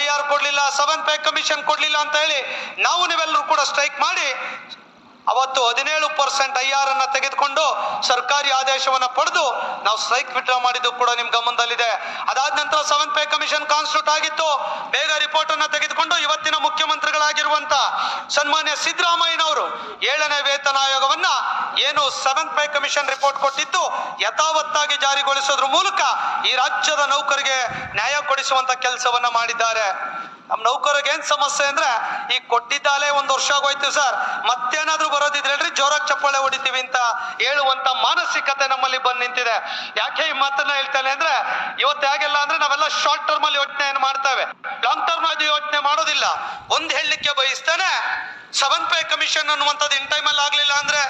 I R ಕೊಡ್ಲಿಲ್ಲ seven pay commission ಕೊಡ್ಲಿಲ್ಲ ಅಂತ ಹೇಳಿ ನಾವು ನೀವೆಲ್ಲರೂ ಕೂಡ ಸ್ಟ್ರೈಕ್ ಮಾಡಿ ಅವತ್ತು ಹದಿನೇಳು ಪರ್ಸೆಂಟ್ ಐ ಆರ್ ಅನ್ನ ತೆಗೆದುಕೊಂಡು ಸರ್ಕಾರಿ ಆದೇಶವನ್ನ ಪಡೆದು ನಾವು ಸ್ಟ್ರೈಕ್ ವಿಡ್ರಾ ಮಾಡಿದ್ದು ಕೂಡ ನಿಮ್ ಗಮನದಲ್ಲಿದೆ. ಅದಾದ ನಂತರ ಸೆವೆನ್ ಪೇ ಕಮಿಷನ್ ಕಾನ್ಸ್ಟ್ಯೂಟ್ ಆಗಿತ್ತು. ಬೇಗ ರಿಪೋರ್ಟ್ ಅನ್ನ ತೆಗೆದುಕೊಂಡು ಮುಖ್ಯಮಂತ್ರಿಗಳಾಗಿರುವಂತ ಸನ್ಮಾನ್ಯ ಸಿದ್ದರಾಮಯ್ಯನವರು ಏಳನೇ ವೇತನ ಆಯೋಗವನ್ನ ಏನು ಸೆವೆಂತ್ ಪೇ ಕಮಿಷನ್ ರಿಪೋರ್ಟ್ ಕೊಟ್ಟಿದ್ದು, ಯಥಾವತ್ತಾಗಿ ಜಾರಿಗೊಳಿಸೋದ್ರ ಮೂಲಕ ಈ ರಾಜ್ಯದ ನೌಕರಿಗೆ ನ್ಯಾಯ ಕೊಡಿಸುವಂತ ಕೆಲಸವನ್ನ ಮಾಡಿದ್ದಾರೆ. ನಮ್ಮ ನೌಕರಿಗೆ ಏನ್ ಸಮಸ್ಯೆ ಅಂದ್ರೆ, ಈ ಕೊಟ್ಟಿದ್ದಾಲೆ ಒಂದು ವರ್ಷ ಆಗೋಯ್ತು ಸರ್, ಮತ್ತೇನಾದ್ರೂ ಬರೋದಿದ್ರೆ ಹೇಳ್ರಿ, ಜೋರಾಗಿ ಚಪ್ಪಾಳೆ ಹೊಡಿತೀವಿ ಅಂತ ಹೇಳುವಂತ ಮಾನಸಿಕತೆ ನಮ್ಮಲ್ಲಿ ಬಂದ್ ನಿಂತಿದೆ. ಯಾಕೆ ಈ ಮಾತನ್ನ ಹೇಳ್ತಾನೆ ಅಂದ್ರೆ, ಇವತ್ತು ಹೇಗೆಲ್ಲ ಅಂದ್ರೆ, ನಾವೆಲ್ಲ ಶಾರ್ಟ್ ಟರ್ಮ್ ಅಲ್ಲಿ ಯೋಚನೆ ಮಾಡ್ತೇವೆ? ಟರ್ಮ್ ಯೋಚನೆ ಮಾಡೋದಿಲ್ಲ. ಒಂದ್ ಹೇಳಲಿಕ್ಕೆ ಬಯಸ್ತೇನೆ ಸೆವೆಂತ್ ಪೇ ಕಮಿಷನ್ ಅನ್ನುವಂಥದ್ದು ಇನ್ ಟೈಮ್ ಅಲ್ಲಿ ಆಗ್ಲಿಲ್ಲ ಅಂದ್ರೆ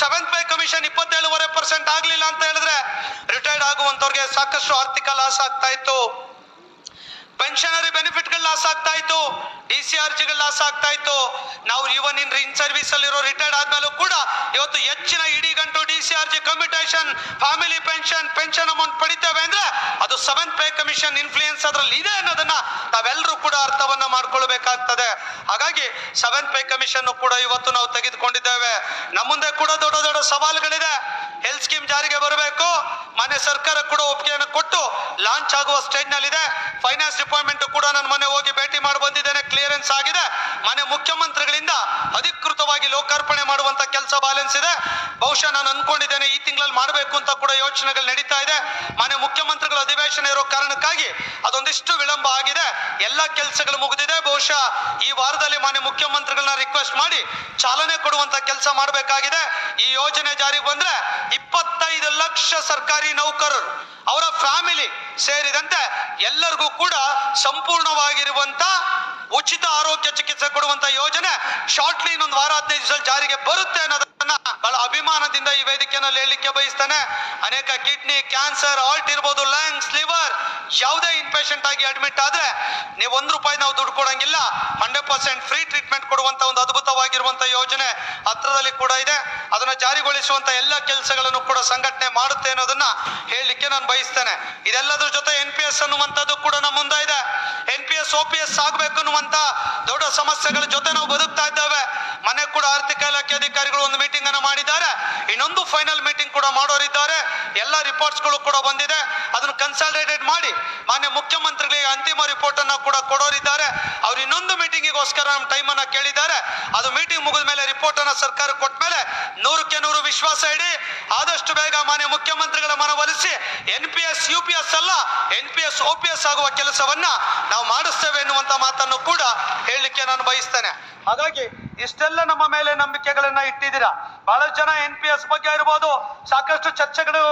ಸೆವೆನ್ ಪೇ ಕಮಿಷನ್ ಇಪ್ಪತ್ತೇಳುವರೆ ಪರ್ಸೆಂಟ್ ಆಗ್ಲಿಲ್ಲ ಅಂತ ಹೇಳಿದ್ರೆ ರಿಟೈರ್ಡ್ ಆಗುವಂಥವ್ರಿಗೆ ಸಾಕಷ್ಟು ಆರ್ಥಿಕ ಲಾಸ್ ಆಗ್ತಾ ಇತ್ತು. ಪೆನ್ಷನರಿ ಬೆನಿಫಿಟ್ಗಳು ಲಾಸ್ ಆಗ್ತಾ ಇತ್ತು. ಡಿ ಸಿ ಆರ್ ಜಿಗಳು ಲಾಸ್ ಆಗ್ತಾ ಇತ್ತು. ನಾವು ಇವನ್ ಇನ್ ಇನ್ ಸರ್ವಿಸ್ ಅಲ್ಲಿರೋ ರಿಟೈರ್ಡ್ ಆದ್ಮೇಲೂ ಕೂಡ ಇವತ್ತು ಹೆಚ್ಚಿನ ಇಡೀ commutation family pension pension amount ಪಡಿತೇವೆ ಅಂದ್ರೆ ಅದು ಸೆವೆನ್ ಪೇ ಕಮಿಷನ್ ಇನ್ಫ್ಲೂಯೆನ್ಸ್ ಅದರಲ್ಲಿ ಇದೆ ಅನ್ನೋದನ್ನ ತಾವೆಲ್ಲರೂ ಕೂಡ ಅರ್ಥವನ್ನ ಮಾಡ್ಕೊಳ್ಬೇಕಾಗ್ತದೆ. ಹಾಗಾಗಿ ಸೆವೆನ್ ಪೇ ಕಮಿಷನ್ ಕೂಡ ಇವತ್ತು ನಾವು ತೆಗೆದುಕೊಂಡಿದ್ದೇವೆ. ನಮ್ಮ ಮುಂದೆ ಕೂಡ ದೊಡ್ಡ ದೊಡ್ಡ ಸವಾಲುಗಳಿದೆ. ಹೆಲ್ತ್ ಸ್ಕೀಮ್ ಜಾರಿಗೆ ಬರಬೇಕು. ಮಾನ್ಯ ಸರ್ಕಾರ ಕೂಡ ಒಪ್ಪಿಗೆಯನ್ನು ಕೊಟ್ಟು ಲಾಂಚ್ ಆಗುವ ಸ್ಟೇಜ್ ನಲ್ಲಿದೆ. ಫೈನಾನ್ಸ್ ಡಿಪಾರ್ಟ್ಮೆಂಟ್ ಕೂಡ ನಾನು ಮನೆ ಹೋಗಿ ಭೇಟಿ ಮಾಡಿ ಬಂದಿದ್ದೇನೆ. ಕ್ಲಿಯರೆನ್ಸ್ ಆಗಿದೆ. ಮಾನ್ಯ ಮುಖ್ಯಮಂತ್ರಿಗಳಿಂದ ಅಧಿಕೃತವಾಗಿ ಲೋಕಾರ್ಪಣೆ ಮಾಡುವಂತ ಕೆಲಸ ಬ್ಯಾಲೆನ್ಸ್ ಇದೆ. ಬಹುಶಃ ನಾನು ಅನ್ಕೊಂಡಿದ್ದೇನೆ ಈ ತಿಂಗಳಲ್ಲಿ ಮಾಡಬೇಕು ಅಂತ ಕೂಡ ಯೋಚನೆಗಳು ನಡೀತಾ ಇದೆ. ಮಾನ್ಯ ಮುಖ್ಯಮಂತ್ರಿಗಳ ಅಧಿವೇಶನ ಇರೋ ಕಾರಣಕ್ಕಾಗಿ ಅದೊಂದಿಷ್ಟು ವಿಳಂಬ ಆಗಿದೆ. ಎಲ್ಲ ಕೆಲಸಗಳು ಮುಗಿದಿದೆ. ಬಹುಶಃ ಈ ವಾರದಲ್ಲಿ ಮಾನ್ಯ ಮುಖ್ಯಮಂತ್ರಿಗಳನ್ನ ರಿಕ್ವೆಸ್ಟ್ ಮಾಡಿ ಚಾಲನೆ ಕೊಡುವಂತ ಕೆಲಸ ಮಾಡಬೇಕಾಗಿದೆ. ಈ ಯೋಜನೆ ಜಾರಿಗೆ ಬಂದ್ರೆ ಇಪ್ಪತ್ತೈದು ಲಕ್ಷ ಸರ್ಕಾರಿ ನೌಕರರು, ಅವರ ಫ್ಯಾಮಿಲಿ ಸೇರಿದಂತೆ ಎಲ್ಲರಿಗೂ ಕೂಡ ಸಂಪೂರ್ಣವಾಗಿರುವಂತ ಉಚಿತ ಆರೋಗ್ಯ ಚಿಕಿತ್ಸೆ ಕೊಡುವಂತ ಯೋಜನೆ ಶಾರ್ಟ್ಲಿ ಇನ್ನೊಂದು ವಾರ ಹದಿನೈದು ದಿವಸ ಜಾರಿಗೆ ಬರುತ್ತೆ ಅನ್ನೋದನ್ನ ಬಹಳ ಅಭಿಮಾನದಿಂದ ಈ ವೇದಿಕೆಯಲ್ಲಿ ಹೇಳಲಿಕ್ಕೆ ಬಯಸ್ತೇನೆ. ಅನೇಕ ಕಿಡ್ನಿ, ಕ್ಯಾನ್ಸರ್, ಆಲ್ಟ್ ಇರ್ಬೋದು, ಲಂಗ್ಸ್, ಲಿವರ್ ಯಾವುದೇ ಇನ್ಪೇಷಂಟ್ ಆಗಿ ಅಡ್ಮಿಟ್ ಆದ್ರೆ ನೀವು ಒಂದ್ ರೂಪಾಯಿ ನಾವು ದುಡ್ಡು ಕೊಡಂಗಿಲ್ಲ. ಹಂಡ್ರೆಡ್ ಪರ್ಸೆಂಟ್ ಫ್ರೀ ಟ್ರೀಟ್ಮೆಂಟ್ ಕೊಡುವಂತ ಒಂದು ಅದ್ಭುತವಾಗಿರುವಂತ ಯೋಜನೆ ಹತ್ರದಲ್ಲಿ ಕೂಡ ಇದೆ. ಅದನ್ನ ಜಾರಿಗೊಳಿಸುವಂತ ಎಲ್ಲ ಕೆಲಸಗಳನ್ನು ಕೂಡ ಸಂಘಟನೆ ಮಾಡುತ್ತೆ ಅನ್ನೋದನ್ನ ಹೇಳಲಿಕ್ಕೆ ನಾನು ಬಯಸ್ತೇನೆ. ಇದೆಲ್ಲದ್ರ ಜೊತೆ ಎನ್ ಪಿ ಎಸ್ ಅನ್ನುವಂಥದ್ದು ಕೂಡ ನಮ್ಮ ಮುಂದೆ ಇದೆ N P S O P S ಆಗ್ಬೇಕು ಅನ್ನುವಂತ ದೊಡ್ಡ ಸಮಸ್ಯೆಗಳ ಜೊತೆ ನಾವು ಬದುಕ್ತಾ ಇದ್ದೇವೆ. ಮನೆ ಕೂಡ ಆರ್ಥಿಕ ಅಧಿಕಾರಿಗಳು ಒಂದು ಮೀಟಿಂಗ್ ಅನ್ನು ಮಾಡಿದ್ದಾರೆ. ಇನ್ನೊಂದು ಫೈನಲ್ ಮೀಟಿಂಗ್ ಕೂಡ ಮಾಡೋರಿದ್ದಾರೆ. ಎಲ್ಲ ರಿಪೋರ್ಟ್ಸ್ಗಳು ಕೂಡ ಬಂದಿದೆ. ಅದನ್ನು ಕನ್ಸಲ್ಟೇಟೆಡ್ ಮಾಡಿ ಮಾನ್ಯ ಮುಖ್ಯಮಂತ್ರಿಗಳಿಗೆ ಅಂತಿಮ ರಿಪೋರ್ಟ್ ಅನ್ನ ಕೂಡ ಕೊಡೋರಿದ್ದಾರೆ. ಅವ್ರು ಇನ್ನೊಂದು ಮೀಟಿಂಗಿಗೋಸ್ಕರ ನಮ್ಮ ಟೈಮ್ ಅನ್ನ ಕೇಳಿದ್ದಾರೆ. ಅದು ಮೀಟಿಂಗ್ ಮುಗಿದ ಮೇಲೆ ರಿಪೋರ್ಟ್ ಅನ್ನ ಸರ್ಕಾರ ಕೊಟ್ಟ ವಿಶ್ವಾಸ ಇಡಿ. ಆದಷ್ಟು ಬೇಗ ಮಾನ್ಯ ಮುಖ್ಯಮಂತ್ರಿಗಳ ಮನವೊಲಿಸಿ N P S U P S ಅಲ್ಲ N P S O P S ಆಗುವ ಕೆಲಸವನ್ನ ನಾವು ಮಾಡಿಸ್ತೇವೆ ಎನ್ನುವಂತ ಮಾತನ್ನು ಕೂಡ ಹೇಳಲಿಕ್ಕೆ ನಾನು ಬಯಸ್ತೇನೆ. ಹಾಗಾಗಿ ಇಷ್ಟೆಲ್ಲ ನಮ್ಮ ಮೇಲೆ ನಂಬಿಕೆಗಳನ್ನ ಇಟ್ಟಿದ್ದೀರಾ? ಬಹಳಷ್ಟು ಜನ ಎನ್ ಪಿ ಎಸ್ ಬಗ್ಗೆ ಇರ್ಬೋದು. ಸಾಕಷ್ಟು ಚರ್ಚೆಗಳು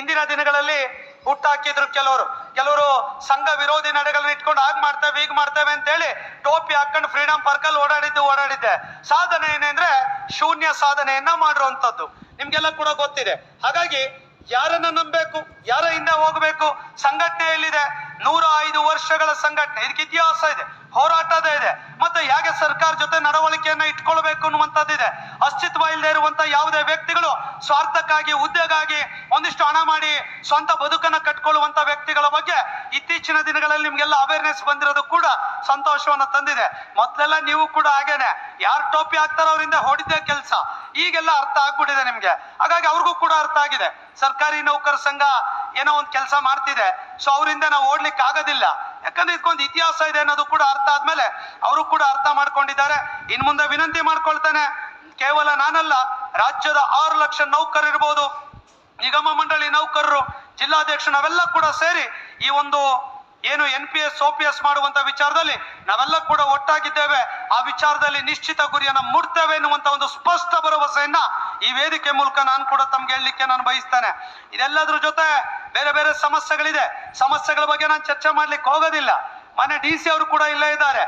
ಇಂದಿನ ದಿನಗಳಲ್ಲಿ ಹುಟ್ಟಾಕಿದ್ರು ಕೆಲವರು. ಕೆಲವರು ಸಂಘ ವಿರೋಧಿ ನಡೆಗಳನ್ನ ಇಟ್ಕೊಂಡು ಹಾಗೆ ಮಾಡ್ತೇವೆ ಈಗ ಮಾಡ್ತೇವೆ ಅಂತ ಹೇಳಿ ಟೋಪಿ ಹಾಕೊಂಡು ಫ್ರೀಡಂ ಪಾರ್ಕಲ್ಲಿ ಓಡಾಡಿದ್ದು ಓಡಾಡಿದ್ದೆ. ಸಾಧನೆ ಏನೆಂದ್ರೆ ಶೂನ್ಯ ಸಾಧನೆಯನ್ನ ಮಾಡಿರುವಂತದ್ದು ನಿಮ್ಗೆಲ್ಲ ಕೂಡ ಗೊತ್ತಿದೆ. ಹಾಗಾಗಿ ಯಾರನ್ನ ನಂಬಬೇಕು, ಯಾರ ಹಿಂದೆ ಹೋಗಬೇಕು, ಸಂಘಟನೆ ಎಲ್ಲಿದೆ? ನೂರ ಐದು ವರ್ಷಗಳ ಸಂಘಟನೆ. ಇದಕ್ಕೆ ಇತಿಹಾಸ ಇದೆ. ಹೋರಾಟದ ಇದೆ. ಮತ್ತೆ ಹೇಗೆ ಸರ್ಕಾರ ಜೊತೆ ನಡವಳಿಕೆಯನ್ನ ಇಟ್ಕೊಳ್ಬೇಕು ಅನ್ನುವಂಥದ್ದಿದೆ ಅಸ್ತಿತ್ವ ಇಲ್ಲದೆ ಇರುವಂತ ಯಾವುದೇ ವ್ಯಕ್ತಿಗಳು ಸ್ವಾರ್ಥಕ್ಕಾಗಿ, ಹುದ್ದೆಗಾಗಿ ಒಂದಿಷ್ಟು ಹಣ ಮಾಡಿ ಸ್ವಂತ ಬದುಕನ್ನ ಕಟ್ಕೊಳ್ಳುವಂತ ವ್ಯಕ್ತಿಗಳ ಬಗ್ಗೆ ಇತ್ತೀಚಿನ ದಿನಗಳಲ್ಲಿ ನಿಮ್ಗೆಲ್ಲ ಅವೇರ್ನೆಸ್ ಬಂದಿರೋದು ಕೂಡ ಸಂತೋಷವನ್ನ ತಂದಿದೆ. ಮೊದಲೆಲ್ಲ ನೀವು ಕೂಡ ಹಾಗೇನೆ. ಯಾರು ಟೋಪಿ ಹಾಕ್ತಾರೋ ಅವರಿಂದ ಹೊಡಿದ್ದೇ ಕೆಲಸ. ಈಗೆಲ್ಲ ಅರ್ಥ ಆಗ್ಬಿಟ್ಟಿದೆ ನಿಮ್ಗೆ. ಹಾಗಾಗಿ ಅವ್ರಿಗೂ ಕೂಡ ಅರ್ಥ ಆಗಿದೆ. ಸರ್ಕಾರಿ ನೌಕರ ಸಂಘ ಏನೋ ಒಂದು ಕೆಲಸ ಮಾಡ್ತಿದೆ. ಸೊ ಅವರಿಂದ ನಾವು ಓಡ್ಲಿಕ್ಕೆ ಆಗೋದಿಲ್ಲ. ಯಾಕಂದ್ರೆ ಇದಕ್ಕೊಂದು ಇತಿಹಾಸ ಇದೆ ಅನ್ನೋದು ಕೂಡ ಅರ್ಥ ಆದ್ಮೇಲೆ ಅವರು ಕೂಡ ಅರ್ಥ ಮಾಡ್ಕೊಂಡಿದ್ದಾರೆ. ಇನ್ ಮುಂದೆ ವಿನಂತಿ ಮಾಡ್ಕೊಳ್ತಾನೆ. ಕೇವಲ ನಾನಲ್ಲ, ರಾಜ್ಯದ ಆರು ಲಕ್ಷ ನೌಕರರಿರ್ಬೋದು ನಿಗಮ ಮಂಡಳಿ ನೌಕರರು ಜಿಲ್ಲಾಧ್ಯಕ್ಷ ನಾವೆಲ್ಲ ಕೂಡ ಸೇರಿ ಈ ಒಂದು ಏನು N P S O P S ಮಾಡುವಂತ ವಿಚಾರದಲ್ಲಿ ನಾವೆಲ್ಲ ಕೂಡ ಒಟ್ಟಾಗಿದ್ದೇವೆ. ಆ ವಿಚಾರದಲ್ಲಿ ನಿಶ್ಚಿತ ಗುರಿಯನ್ನ ಮುಡ್ತೇವೆ ಎನ್ನುವಂತ ಒಂದು ಸ್ಪಷ್ಟ ಭರವಸೆಯನ್ನ ಈ ವೇದಿಕೆ ಮೂಲಕ ನಾನು ಕೂಡ ತಮ್ಗೆ ಹೇಳಲಿಕ್ಕೆ ನಾನು ಬಯಸ್ತೇನೆ. ಇದೆಲ್ಲದ್ರ ಜೊತೆ ಬೇರೆ ಬೇರೆ ಸಮಸ್ಯೆಗಳಿದೆ. ಸಮಸ್ಯೆಗಳ ಬಗ್ಗೆ ನಾನು ಚರ್ಚೆ ಮಾಡ್ಲಿಕ್ಕೆ ಹೋಗೋದಿಲ್ಲ. ಮನೆ ಡಿ ಸಿ ಅವರು ಕೂಡ ಇಲ್ಲೇ ಇದ್ದಾರೆ.